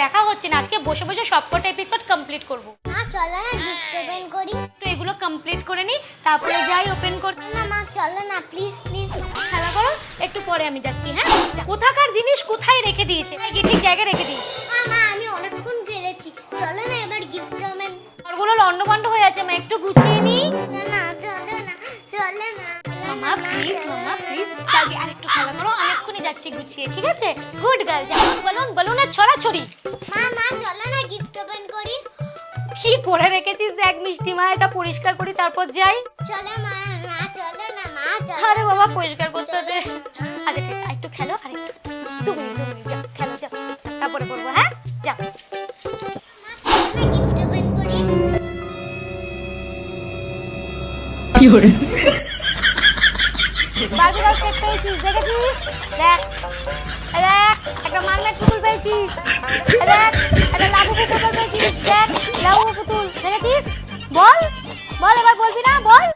দেখা হচ্ছে না। আজকে বসে বসে সবকটা এপিসোড কমপ্লিট করব। মা চলো না গিফট ওপেন করি। তো এগুলো কমপ্লিট করে নিই তারপরে যাই ওপেন করতে। না মা চলো না প্লিজ প্লিজ খেলা করো একটু পরে আমি যাচ্ছি হ্যাঁ? কোথাকার জিনিস কোথায় রেখে দিয়েছে? এই গিয়ে ঠিক জায়গায় রেখে দিই। মা মা আমি অনেকক্ষণ পেরেছি চলো না এবার গিফট ওপেন ঘরগুলো লন্ডভন্ড হয়ে আছে মা একটু গুছিয়ে নিই না না চলো না চলো না। মামা প্লিজ মামা যাবি আরেকটু খেলা করো আমি এক্ষুনি যাচ্ছি গুছিয়ে ঠিক আছে? গুড গার্ল যেমন বলুন বলুনের ছড়াছড়ি। মা মা চলো না গিফট ওপেন করি। কি করে রেখেছিস দেখ মিষ্টি মা এটা পরিষ্কার করি তারপর যাই। চলো মা মা চলো না মা চলো আরে বাবা পরিষ্কার করতে দে। আরে ঠিক আছে, একটু খেলো আর একটু দু মিনিট যাও খেলো যাও। তারপরে করব হ্যাঁ? যাও। গিফট ওপেন করি। বারবি গাছ কেক পেয়েছিস, দেখেছিস? দেখ দেখ, একটা মাগনেট পুতুল পেয়েছিস। দেখ, একটা লাভু পুতুল পেয়েছিস। দেখ লাভু পুতুল, দেখেছিস? বল বল, এবার বলবি না, বল।